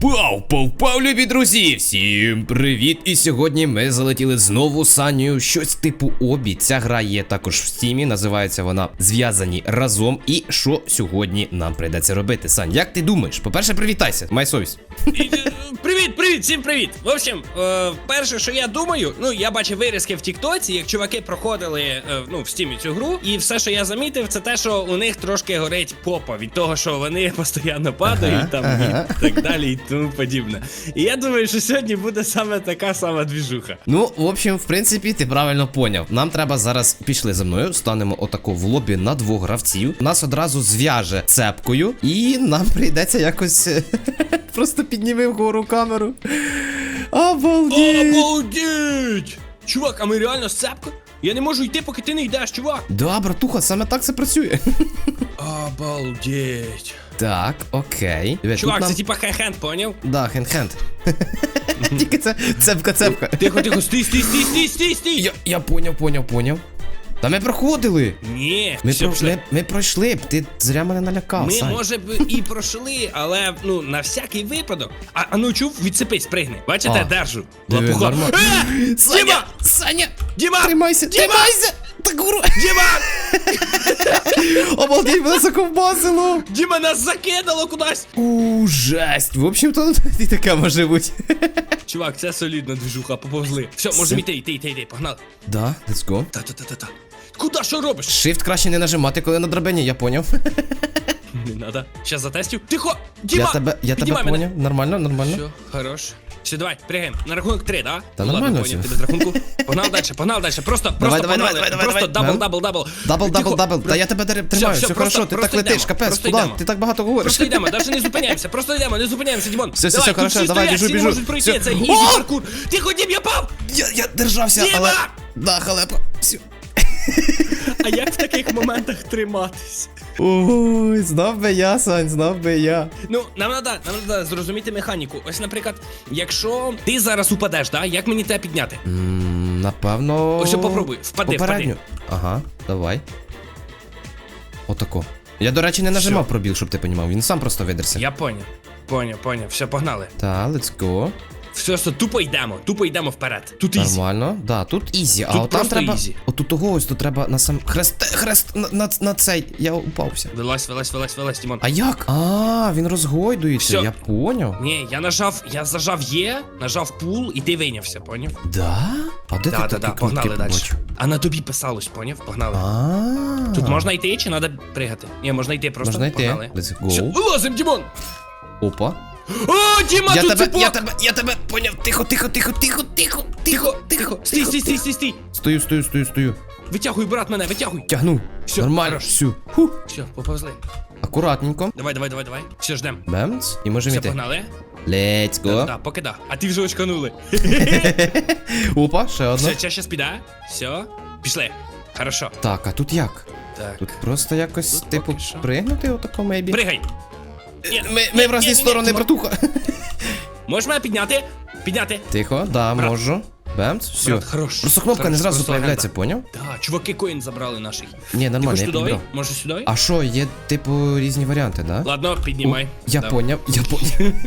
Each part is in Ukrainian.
Пау, пау, пау, любі друзі! Всім привіт! І сьогодні ми залетіли знову Санію, щось типу обі. Ця гра є також в стімі, називається вона Зв'язані разом. І що сьогодні нам прийдеться робити? Сань, як ти думаєш? По-перше, привітайся, май совість. Привіт, привіт, всім привіт! В общем, е, перше, що я думаю, ну я бачив вирізки в Тіктоці, як чуваки проходили е, ну, в стімі цю гру, і все, що я замітив, це те, що у них трошки горить попа від того, що вони постійно падають Ага, там ага. і так далі, і тому подібне. І я думаю, що сьогодні буде саме така сама двіжуха. Ну, в общем, в принципі, ти правильно поняв. Нам треба зараз пішли за мною, станемо отако в лобі на двох гравців. Нас одразу зв'яже цепкою, і нам прийдеться якось просто підніми вгору камеру. Обалдеть! Обалдеть! Чувак, а ми реально сцепка? Я не можу йти, поки ти не йдеш, чувак. Да, братуха, саме так це працює. Обалдеть. Так, окей. Диви, Чувак, це нам... типа хенд, поняв? Да, хенд-хенд. Тільки це цепка-цепка. Тихо, тихо, стій, стій, стій, стій, стій, стій. Я, я поняв, поняв, поняв. Та ми проходили. Ні, Ми, все, пройшли. пішли. ми, пройшли б, ти зря мене налякав. Ми, Сань. може б, і пройшли, але ну на всякий випадок. А, а ну чув, відсипись, пригни. Бачите, А. держу. Диви, Лапуха. Е! Саня! Діма! Саня! Діма! Тримайся! Діма! Тримайся! Та курва! Діма! Обалдеть, мене заковбасило! Діма нас закидало кудись! У, жесть! В общем-то, і така може бути. Чувак, це солідна движуха, поповзли. Все, можемо йти, йти, йти, йти, погнали. Да, let's go. Та-та-та-та-та. Куда що робиш? Shift краще не нажимати, коли на драбині, я поняв. Не надо. Щас затестю. Тихо! Діма! Я тебе, я тебе Піднімай мене. поняв. Нормально, нормально. Все, хорош. Все, давай, пригаємо. На рахунок три, да? Та ну, нормально ладно, все. поняв, ти без рахунку. Погнали далі, погнали далі. Просто, Давай, просто давай, погнали. давай, давай, Просто давай. дабл, дабл, дабл. Дабл, дабл, Тихо, дабл. Та я тебе тримаю, все, все просто- хорошо, ти просто так летиш, йдемо, капець, просто куди? йдемо. Ти так багато говориш. Просто йдемо, навіть не зупиняємося, просто йдемо, не зупиняємося, Дімон. Все, все, все, тут хорошо, всі давай, стоять, біжу, всі біжу. можуть пройти, Все. це О! ізі паркур. Тихо, Дім, я пав! Я, я держався, Діма! але... Да, халепа. Все. А як в таких моментах триматись? Ой, знав би я, Сань, знав би я. Ну, нам надо, нам надо зрозуміти механіку. Ось, наприклад, якщо ти зараз упадеш, да? як мені тебе підняти? М, Напевно. Ось попробуй, впади, Попередньо. Ага, давай. Отако. Я, до речі, не нажимав пробіл, щоб ти понімав. Він сам просто видерся. Я поняв. Поняв, поняв. Все, погнали. Та, let's go. Все, все, тупо йдемо, тупо йдемо вперед. Тут ізі. Нормально. Да, тут ізі, а Тут от там просто треба. ізі. Отут того ось тут треба на сам. Хрест. Хрест на, на, на цей. Я упався. Вилазь, вилазь, вилазь, вилазь, Дімон. А як? А, він розгойдується, Всьо. я поняв. Ні, я нажав, я зажав Є, нажав пул і ти вийнявся, поняв? Да? А де Да, ти да, такі да, кнопки погнали далі. побачив? А на тобі писалось, поняв? Погнали. А. Тут можна йти чи треба пригати? Ні, можна йти просто. Можна йти. Погнали. Let's Все, go. вилазим, Дімон! Опа. О, Діма, Я тут тебе, цепок! я тебе, я тебе поняв. Тихо, тихо, тихо, тихо, тихо, Тихо, тихо, стій, стій, стій, стій, стій. Стою, стою, стою, стою. Витягуй, брат, мене, витягуй. Тягну. Всьо, Нормально. хорош. Всю. Ху. Все, поповзли. Акуратненько. Давай, давай, давай, давай. Все, ждем. Бемц. І можемо Все, йти. погнали. Let's go. да, поки да. А ти вже очканули. Опа, ще одна. Все, час щас піде. Все, пішли. Хорошо. Так, а тут як? Так. Тут просто якось, Тут типу, поки що. пригнути отако мейбі. Пригай. Ні, Ми, ми в ні, різні сторони, братуха. Можеш мене підняти? Підняти. Тихо, да, Брат. можу. Бемц, все. Брат, хорош. Просто кнопка не Хорош, зразу просто появляється, поняв? Да, чуваки коін забрали наших. Ні, нормально, я туди? підбрав. Може сюди? А що, є, типу, різні варіанти, да? Ладно, піднімай. Я Да. поняв, я поняв.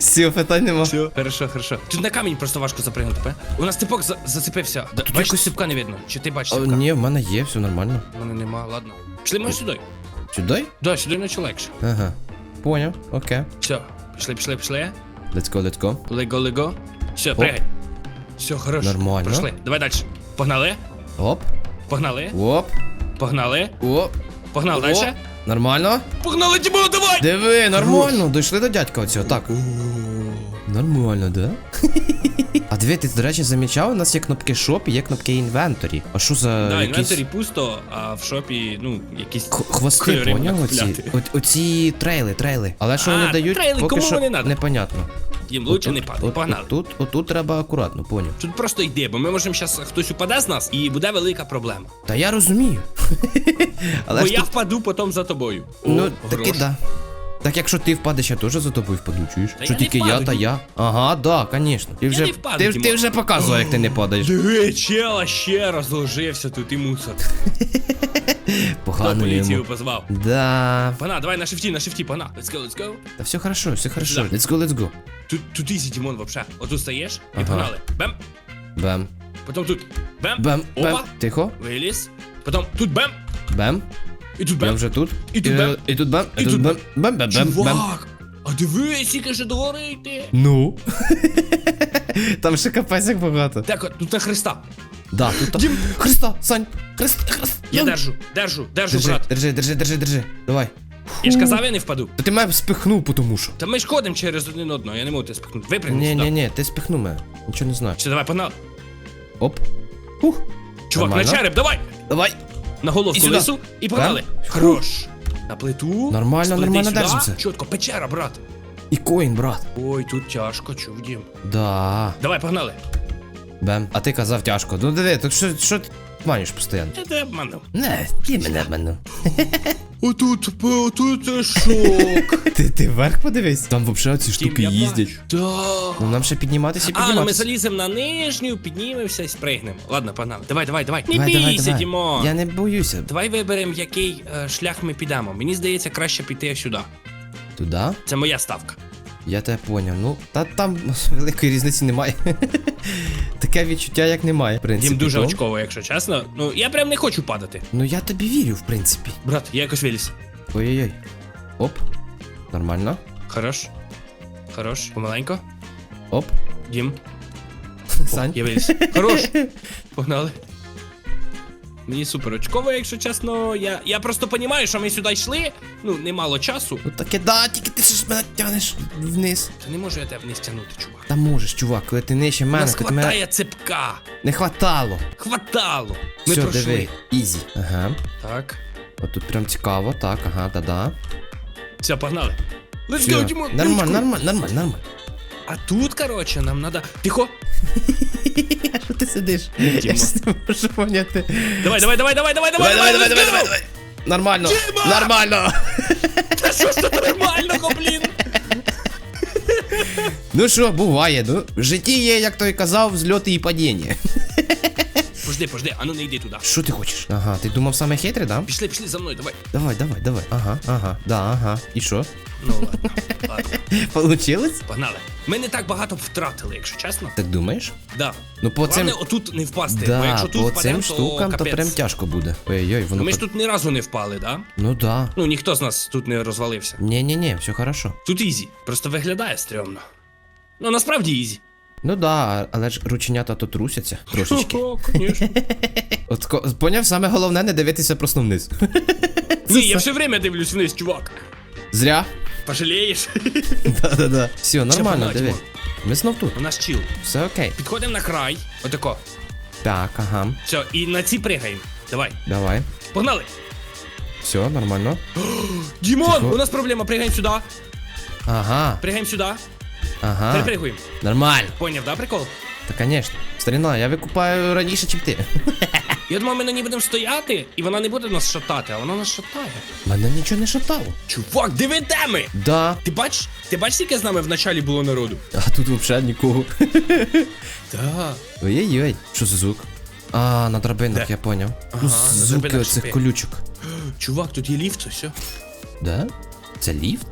Все, питань нема. Все, хорошо, хорошо. Тут на камінь просто важко запригнути, пе? У нас типок за зацепився. Да, тут Бачиш, якось- ципка не видно. Чи ти бачиш ципка? ні, в мене є, все нормально. У мене нема, ладно. Пішли ми сюди. Сюди? Да, сюди наче легше. Ага. Поняв, окей. Все, пішли, пішли, пішли. Let's go, let's go. Лего, лего. Все, пригай. Все, хорошо. Нормально. Пройшли. Давай далі. Погнали. Оп, Погнали. оп, Погнали. оп. Погнали далі. Нормально? Погнали, Дімо, давай! Диви, нормально, дійшли до дядька оцього, так. Нормально, да? А диви, ти, до речі, замічав, у нас є кнопки шоп і є кнопки інвенторі. А що за Да, якісь інвентарі пусто, а в шопі, ну, якісь. х- хвости, поняв? Оці. О- оці трейли, трейли. Але що А, вони дають, трейли, поки кому що вони надо? непонятно. Їм лучше Отут- не падай. от- Погнали. Отут, отут треба акуратно, поняв. Тут просто йди, бо ми можемо зараз хтось упаде з нас і буде велика проблема. Та я розумію. Але бо я тут, впаду потім за тобою. ну, О, таки да. Так якщо ти впадеш, я теж за тобою впаду, чуєш? Та що я не тільки я, впаду, та я. Ага, да, звісно. Ти вже, не впаду, ти, ти вже показував, як ти не падаєш. Диви, чела ще розложився тут і мусор. Хто Погано поліцію йому. позвав? Да. Пана, давай на шифті, на шифті, пана. Let's go, let's go. Та все хорошо, все хорошо. Let's go, let's go. Тут, тут ізі, Дімон, вообще. Отут стаєш і Ага. погнали. Бем. Бем. Потім тут. Бем. Бем. Бем. Опа. Тихо. Виліз. Потім тут бем. Бем. І тут Я бем. вже тут. І тут Е, бем. І тут бем. І тут бем. Бем, бем, бем, бем. Чувак! А дивись, скільки ще догори йти. Ну. Там ще капець як багато. Так, от, тут на Христа. Да, тут. Дім. Христа, Сань. Христ, Христ. Я держу, держу, держу, Держи, брат. держи, держи, держи, держи. Давай. Я ж казав, я не впаду. Та ти мене спихнув, потому що. Та ми ж ходимо через один одного, я не можу тебе спихнути. Випрямись Ні, сюди. ні, ні, ти спихнув мене. Нічого не знаю. Все, давай, погнали. Оп. Ух. Чувак, Нормально. на череп, давай! Давай. На головку І лису і погнали. Хорош. На плиту. Нормально, нормально держимося. Чітко, печера, брат. І коін, брат. Ой, тут тяжко, чув дім. Да. Давай, погнали. Бем. А ти казав тяжко. Ну диви, так що, що ти маниш постійно? Я тебе обманув. Не, ти мене обманув. Отут, отут шок. Ти, ти вверх подивись. Там взагалі ці штуки їздять. Да. Ну нам ще підніматися і А, ну ми підніматися. заліземо на нижню, піднімемося і спригнемо. Ладно, погнали. Давай, давай, давай. Не Давай, бійся, давай. Дімон. Я не боюся. Давай виберемо, який е, шлях ми підемо. Мені здається, краще піти сюди. Туди? Це моя ставка. Я тебе поняв. Ну, та там великої різниці немає. Таке відчуття, як немає. В принципі, Дім дуже то. очково, якщо чесно. Ну, я прям не хочу падати. Ну я тобі вірю, в принципі. Брат, я якось виліз. Ой-ой-ой. Оп. Нормально. Хорош. Хорош. Помаленько. Оп. Дім. Сань. Я виліз. Хорош. Погнали. Мені супер очково, якщо чесно. Я, я просто розумію, що ми сюди йшли. Ну, немало часу. Ну таке да, тільки ти ж мене тягнеш вниз. Та не можу я тебе вниз тягнути, чувак. Та можеш, чувак, коли ти нижче мене, Нас ти мене хватає цепка. не хватало. Хватало. Ми Все, пройшли. диви. Ізі. Ага. Так. От тут прям цікаво, так, ага, да-да. Все, погнали. Let's Все. go, Дімон. Нормально, нормально, нормально, нормально. А тут, короче, нам надо. Тихо. А що ти сидиш? Діма. Я ж не можу поняти. Давай, давай, давай, давай, давай, давай, давай, давай, давай, давай. Нормально, Діма! нормально. Та що ж тут нормального, блін? Ну що, буває, ну. В житті є, як той казав, взльоти і падіння. Пожди, пожди, а ну не йди туди. Що ти хочеш? Ага, ти думав саме хитрий, да? Пішли, пішли за мною, давай. Давай, давай, давай. Ага, ага, да, ага. І що? Ну ладно, ладно. Получилось? Погнали. Ми не так багато втратили, якщо чесно. Так думаєш? Да. Ну по цим. Головне отут не впасти, бо якщо тут по впадемо, цим штукам то капець. прям тяжко буде. Ой-ой, воно. Ми ж тут ні разу не впали, да? Ну да. Ну ніхто з нас тут не розвалився. Ні-ні-ні, все хорошо. Тут ізі, просто виглядає стрьомно. Ну насправді ізі. Ну да, але ж рученята то трусяться трошечки. О. От ко- поняв, саме головне не дивитися просто вниз. Ні, я все время дивлюсь вниз, чувак. Зря. Пожалієш? Да-да-да. Все, нормально, погнали, диви. Ми знов тут. У нас чіл. Все окей. Підходимо на край. Отако. Так, ага. Все, і на ці пригаємо. Давай. Давай. Погнали. Все, нормально. Дімон, Тихо. у нас проблема. Пригаємо сюди. Ага, Пригаємо сюди. ага. Перепригуємо. Нормально. Поняв, да, прикол? Та конечно. Старина, я викупаю раніше, чим ти. Я думав, ми на ній будемо стояти, і вона не буде нас шатати, а вона нас шатає. Мене нічого не шатало. Чувак, диви де ми! Да. Ти бач, ти бачиш, скільки з нами в началі було народу? А тут взагалі нікого. Так. Ой-ой-ой. Що за звук? А, на драбинах, я поняв. Ага, ну, на звуки драбинах оцих шипи. колючок. Чувак, тут є ліфт, все. Да? Це ліфт?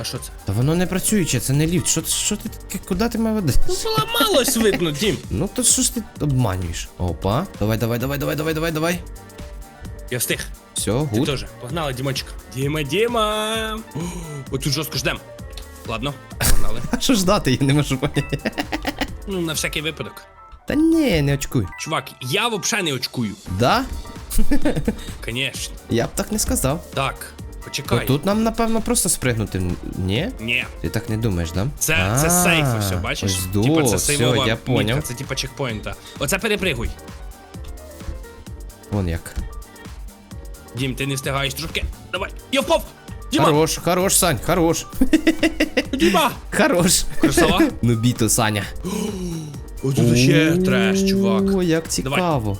А що це? Та воно не працююче, це не ліфт. Що, що ти таке? Куди ти мене ведеш? Ну, поламалось видно, Дім. Ну то що ж ти обманюєш? Опа. Давай, давай, давай, давай, давай, давай, давай. Я встиг. Все, Ти гуд. теж. Погнали, Дімочка. Діма, Діма. О, Отут жорстко ждем. Ладно, погнали. А що ждати, я не можу поняти. Ну, на всякий випадок. Та ні, не очкуй. Чувак, я взагалі не очкую. Да? Конечно. Я б так не сказав. Так, почекай. тут нам, напевно, просто спригнути. Ні? Ні. Ти так не думаєш, да? Це, це сейф, ось, бачиш? Типа це сейвова я поняв. мітка, це типа чекпоінта. Оце перепригуй. Вон як. Дім, ти не встигаєш трошки. Давай. Я впав! Діма! Хорош, хорош, Сань, хорош. Діма! Хорош. Красава? Ну біто, Саня. О, тут ще треш, чувак. О, як цікаво.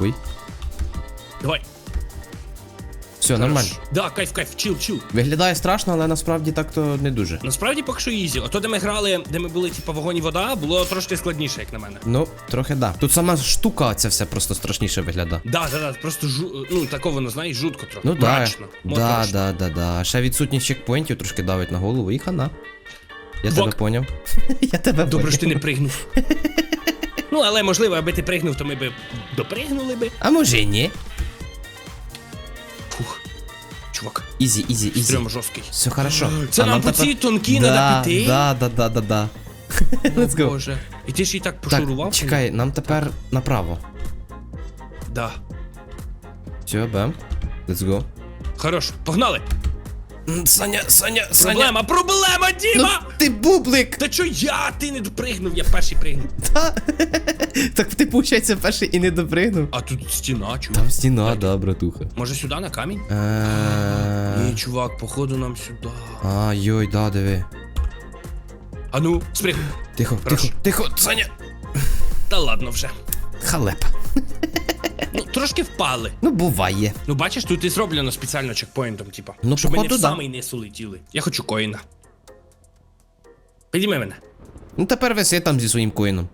Ой, Давай. Все, нормально. Да, кайф, кайф, чил, чил. Виглядає страшно, але насправді так то не дуже. Насправді поки що ізі. Ото, де ми грали, де ми були, типу, вогонь і вода, було трошки складніше, як на мене. Ну, трохи да. Тут сама штука ця все просто страшніше виглядає. Да, да, да, просто жу... ну такого, воно, знаєш, жутко трохи. Ну да, Мрачно, да, да, да, да. Ще відсутність чекпоінтів трошки давить на голову і хана. Я Вок. тебе поняв. Я тебе Добре, поняв. що ти не пригнув. ну, але можливо, аби ти пригнув, то ми би допригнули би. А може і ні. Ізі, ізі, ізі. стрьом жорсткий. Все хорошо. Це А нам по цій тонкій да, надо піти? Да, да, да, да, да. Let's go. Боже. І ти ж і так Так, пошурував? чекай, нам тепер направо. Да. Все, бем. Let's go. Хорош, погнали! Саня, Саня, Саня. Проблема, проблема, Ну, ти бублик! Та чо я? Ти не допригнув, я перший пригнув. Та. так ти, виходить, перший і не допригнув. А тут стіна, чувак. Там стіна, да, братуха. Може сюди на камінь? Е, Ні, чувак, походу нам сюди. А, йой, да, диви. А ну, спригнув. Тихо, тихо, тихо, Саня. Та ладно вже. Халепа. Ну, трошки впали. Ну, буває. Ну, бачиш, тут і зроблено спеціально чекпоінтом, типа. Ну, щоб ми не походу, в да. самий низ улетіли. Я хочу коїна. Підійми мене. Ну тепер виси там зі своїм коїном.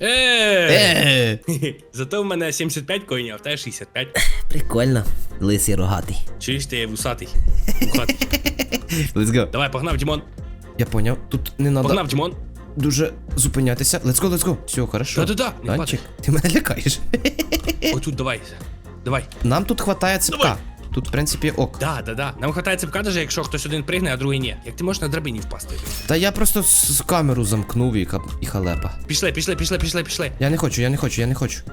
Е! Е, Зато в мене 75 коїнів, а в тебе 65. Прикольно. Лисий рогатий. Чуєш ти вусатий? Вухатий. Let's go. Давай, погнав, Дімон. Я поняв, тут не надо Погнав, Дімон. Дуже зупинятися. Let's go, let's go. Все, хорошо. Да-да-да, не Данчик, ти мене лякаєш. Отут давай. Давай. Нам тут хватає цепка. Давай. Тут, в принципі, ок. Да, да, да. Нам хватає цепка, даже якщо хтось один пригне, а другий ні. Як ти можеш на драбині впасти? Та я просто з камеру замкнув і, ка- і халепа. Пішли, пішли, пішли, пішли, пішли. Я не хочу, я не хочу, я не хочу.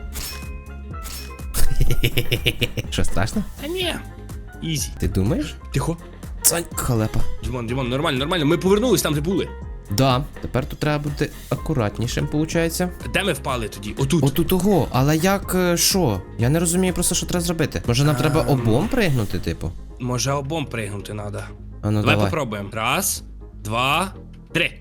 Що, страшно? Та ні. Ізі. Ти думаєш? Тихо. Сань, халепа. Дімон, Дімон, нормально, нормально. Ми повернулись там, де були. Да, тепер тут треба бути акуратнішим, виходить. Де ми впали тоді? Отут. Отут того, але як е, що? Я не розумію просто, що треба зробити. Може нам треба обом пригнути, типу? Може обом пригнути треба. А ну давай, давай. попробуємо. Раз, два, три.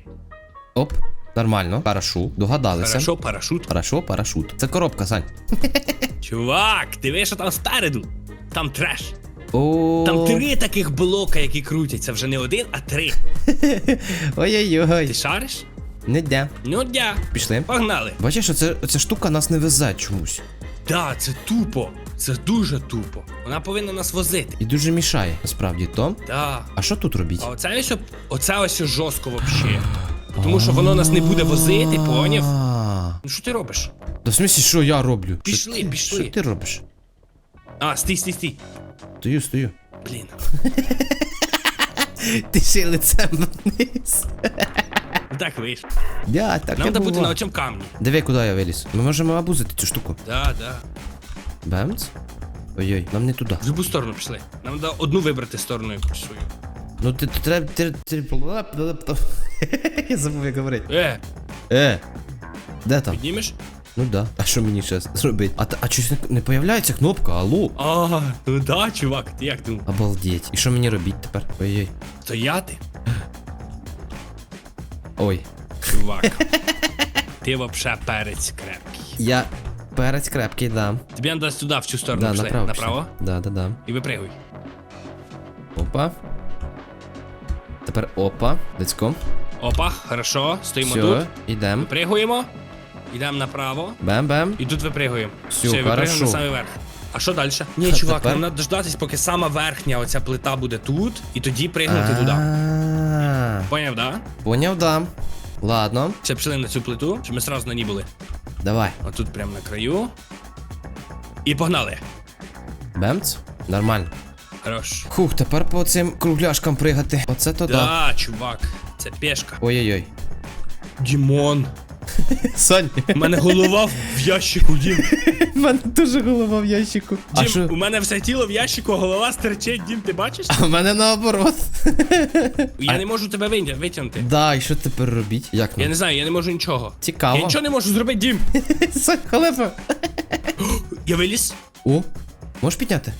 Оп, нормально. Парашу. Догадалися. Хорошо, парашут. Хорошо, парашут. Це коробка, Сань. Чувак, диви, що там спереду. Там треш. О. Там три таких блока, які крутяться. Вже не один, а три. Ти Ой-ой-ой. шариш? Не де. Ну дя. Пішли. Погнали. Бачиш, оце, оця штука нас не везе чомусь. Да, це тупо. Це дуже тупо. Вона повинна нас возити. І дуже мішає, насправді, то. Да. А що тут робіть? А оце ось, оце ось жорстко вообще. Тому що воно нас не буде возити, поняв? А. Ну що ти робиш? Та в смісі, що я роблю? Пішли, Що ти- пішли. Що ти робиш? А, стій, стій, стій. Стою, стою. Блін. Ти ще лицем вниз. Так вийшло. Я, так Нам я треба бути на оцьому камні. Диви, куди я виліз. Ми можемо абузити цю штуку. Да, да. Бемц? Ой-ой, нам не туди. В любу сторону пішли. Нам треба одну вибрати сторону якусь свою. Ну ти ти- треба. ти- ти- Я забув як говорити. Е, Е. Де там? піднімеш? Ну да. А що мені ще зробити? А, а щось не, не появляється кнопка, алло. А, ну да, чувак, ти як думав? Обалдеть. І що мені робити тепер? Ой-ой. Стояти? Ой. Чувак. Ти вообще перець крепкий. Я перець крепкий дам. Тобі треба сюди, в цю сторону Да, пішли. направо. Направо. пішли. Да, да, да. І випригуй. Опа. Тепер опа. Let's go. Опа, хорошо, стоїмо Все, тут. ідем. Випригуємо. Йдемо направо. Бем-бем. І тут випригуємо. Всё, випригуємо хорошо. на самий верх. А що далі? Ні, чувак, тепер? нам треба дождатись, поки сама верхня оця плита буде тут, і тоді пригнути туди. Поняв, да? Поняв, да. Ладно, Ще пішли на цю плиту, щоб ми сразу на ній були. давай. Отут прямо на краю. І погнали. Бемц. Нормально. Хорош. Хух, тепер по цим кругляшкам пригати. Оце то да. Да, чувак, це пешка. Ой-ой-ой. Дімон. Сань, У мене голова в ящику, Дім. в мене дуже голова в ящику. А Дім, що? у мене все тіло в ящику, голова стерчить, Дім, ти бачиш? А в мене наоборот. Я не можу тебе витя- витягнути. Да, і що тепер робіть? Як Я нам? не знаю, я не можу нічого. Цікаво. Я нічого не можу зробити, Дім. Сань, халепа. Я виліз? О, можеш підняти?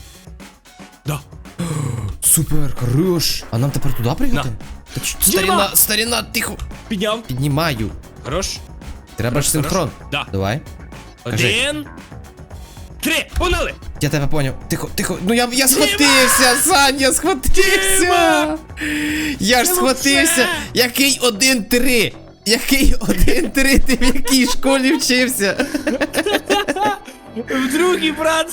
Да. Супер, хорош. А нам тепер туди пригати? На. Та ч- старіна, старіна, тихо. Підняв. Піднімаю. Хорош. Треба ж синхрон. Да. Давай. Кажи. Один. три, погнали! Я тебе поняв. Тихо, тихо. Ну я, я схватився, Сань, я схватився. Я ж схватився. Який один-три? Який один-три? Ти в якій школі вчився? В другий брат!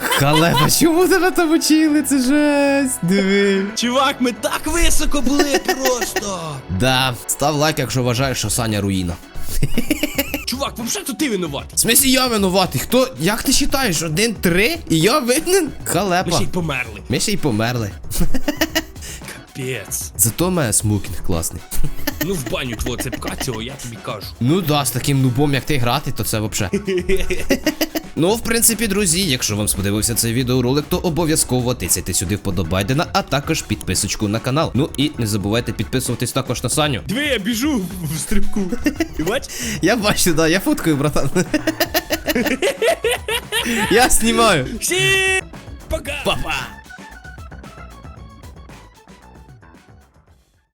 Халепа, чому тебе там учили? Це жесть. Диви. Чувак, ми так високо були просто! Да, став лайк, якщо вважаєш, що Саня руїна. Чувак, взагалі то ти винуват. В смислі я винуватий? Хто? Як ти вважаєш? Один-три? І я винен? Ми ще й померли. Ми ще й померли. Капец. Зато у мене смокінг класний. Ну в баню твого цепка цього, я тобі кажу. Ну да, з таким нубом, як ти грати, то це вообще. Ну, в принципі, друзі, якщо вам сподобався цей відеоролик, то обов'язково тисяйте сюди вподобайдена, а також підписочку на канал. Ну і не забувайте підписуватись також на Саню. Диви, я біжу в стрибку. Ти бач? Я бачу, да, я фоткаю, братан. я знімаю. Всім пока! Па-па!